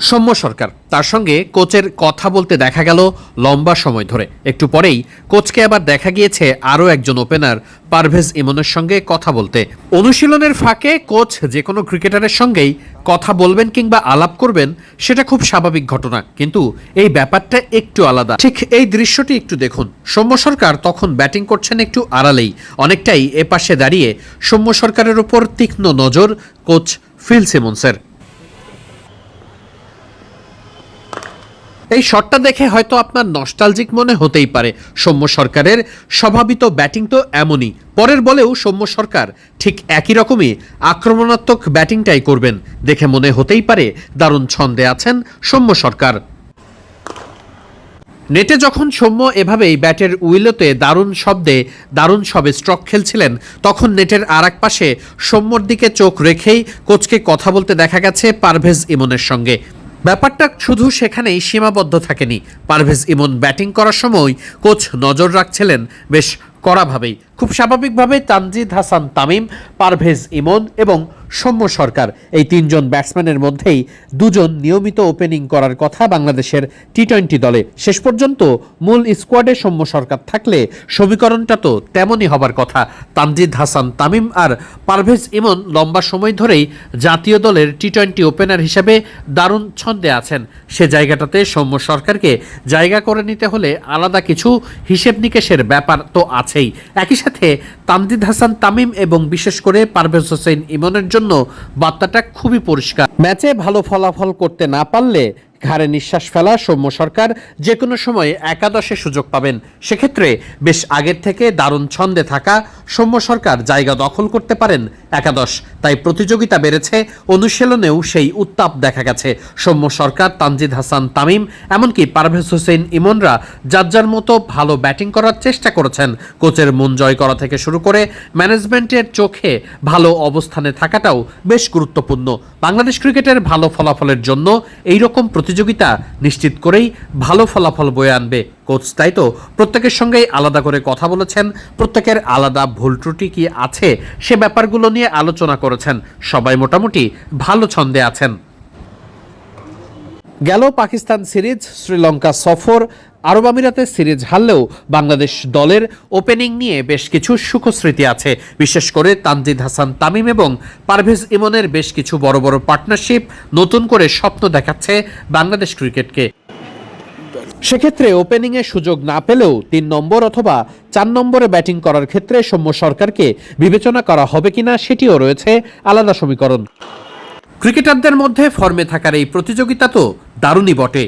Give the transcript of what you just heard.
সৌম্য সরকার। তার সঙ্গে কোচের কথা বলতে দেখা গেল লম্বা সময় ধরে। একটু পরেই কোচকে আবার দেখা গিয়েছে আরও একজন ওপেনার পারভেজ ইমনের সঙ্গে কথা বলতে। অনুশীলনের ফাঁকে কোচ যে কোনো ক্রিকেটারের সঙ্গেই কথা বলবেন কিংবা আলাপ করবেন, সেটা খুব স্বাভাবিক ঘটনা। কিন্তু এই ব্যাপারটা একটু আলাদা। ঠিক এই দৃশ্যটি একটু দেখুন। সৌম্য সরকার তখন ব্যাটিং করছেন একটু আড়ালেই। অনেকটাই এপাশে দাঁড়িয়ে সৌম্য সরকারের উপর তীক্ষ্ণ নজর কোচ ফিল সিমন্সের এই শটটা দেখে হয়তো আপনার নস্টালজিক মনে হতেই পারে। সৌম্য সরকারের স্বভাবিত ব্যাটিং তো এমনই। পরের বলেও সৌম্য সরকার ঠিক একই রকমই আক্রমণাত্মক ব্যাটিংটাই করবেন। দেখে মনে হতেই পারে দারুণ ছন্দে আছেন সৌম্য সরকার। নেটে যখন সৌম্য এভাবেই ব্যাটের উইলোতে দারুণ শব্দে দারুণ সবে স্ট্রক খেলছিলেন, তখন নেটের আর এক পাশে সৌম্যর দিকে চোখ রেখেই কোচকে কথা বলতে দেখা গেছে পারভেজ ইমনের সঙ্গে। ব্যাপারটা শুধু সেখানেই সীমাবদ্ধ থাকেনি। পারভেজ ইমন ব্যাটিং করার সময় কোচ নজর রাখছিলেন বেশ কড়াভাবেই। খুব স্বাভাবিকভাবে তানজিদ হাসান তামিম, পারভেজ ইমন এবং সৌম্য সরকার। এই তিনজন ব্যাটসম্যানের মধ্যেই দুজন নিয়মিত ওপেনিং করার কথা বাংলাদেশের টি টোয়েন্টি দলে। শেষ পর্যন্ত মূল স্কোয়াডে সৌম্য সরকার থাকলে সমীকরণটা তো তেমনই হবার কথা। তানজিদ হাসান, তামিম আর পারভেজ ইমন লম্বা সময় ধরেই জাতীয় দলের টি টোয়েন্টি ওপেনার হিসেবে দারুণ ছন্দে আছেন। সে জায়গাটাতে সৌম্য সরকারকে জায়গা করে নিতে হলে আলাদা কিছু হিসেব নিকেশের ব্যাপার তো আছেই। একই সাথে তামজিদ হাসান, তামিম এবং বিশেষ করে পারভেজ হোসেন ইমনের জন্য বার্তাটা খুবই পরিষ্কার। ম্যাচে ভালো ফলাফল করতে না পারলে ঘাড়ে নিঃশ্বাস ফেলা সৌম্য সরকার যে কোনো সময় একাদশে সুযোগ পাবেন। সেক্ষেত্রে বেশ আগের থেকে দারুণ ছন্দে থাকা সৌম্য সরকার জায়গা দখল করতে পারেন একাদশ। তাই প্রতিযোগিতা বেড়েছে, অনুশীলনেও সেই উত্তাপ দেখা গেছে। সৌম্য সরকার, তানজিদ হাসান, তামিম, এমনকি পারভেজ হোসেন, ইমনরা যার যার মতো ভালো ব্যাটিং করার চেষ্টা করেছেন। কোচের মন জয় করা থেকে শুরু করে ম্যানেজমেন্টের চোখে ভালো অবস্থানে থাকাটাও বেশ গুরুত্বপূর্ণ। বাংলাদেশ ক্রিকেটের ভালো ফলাফলের জন্য এই রকম প্রতিযোগিতা নিশ্চিত করেই ভালো ফলাফল বয়ে আনবে কোচ। তাই তো প্রত্যেকের সঙ্গেই আলাদা করে কথা বলেছেন, প্রত্যেকের আলাদা ভুল ত্রুটি কি আছে সে ব্যাপারগুলো নিয়ে আলোচনা করেছেন। সবাই মোটামুটি ভালো ছন্দে আছেন। গেল পাকিস্তান সিরিজ, শ্রীলঙ্কা সফর আরব আমিরাতে সিরিজ হারলেও বাংলাদেশ দলের ওপেনিং নিয়ে বেশ কিছু সুখস্মৃতি আছে। বিশেষ করে তানজিদ হাসান তামিম এবং পারভেজ ইমনের বেশ কিছু বড় বড় পার্টনারশিপ নতুন করে স্বপ্ন দেখাচ্ছে বাংলাদেশ ক্রিকেটকে। সেক্ষেত্রে ওপেনিংয়ে সুযোগ না পেলেও তিন নম্বর অথবা চার নম্বরে ব্যাটিং করার ক্ষেত্রে সৌম্য সরকারকে বিবেচনা করা হবে কিনা সেটিও রয়েছে আলাদা সমীকরণ। ক্রিকেটারদের মধ্যে ফর্মে থাকার এই প্রতিযোগিতা তো দারুণই বটে।